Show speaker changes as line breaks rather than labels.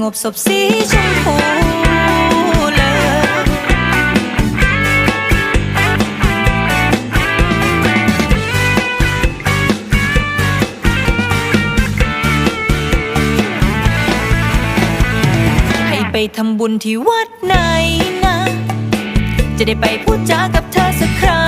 งบศพสีชมพูเลยให้ไปทำบุญที่วัดไหนนะ จะได้ไปพูดจากับเธอสักครั้ง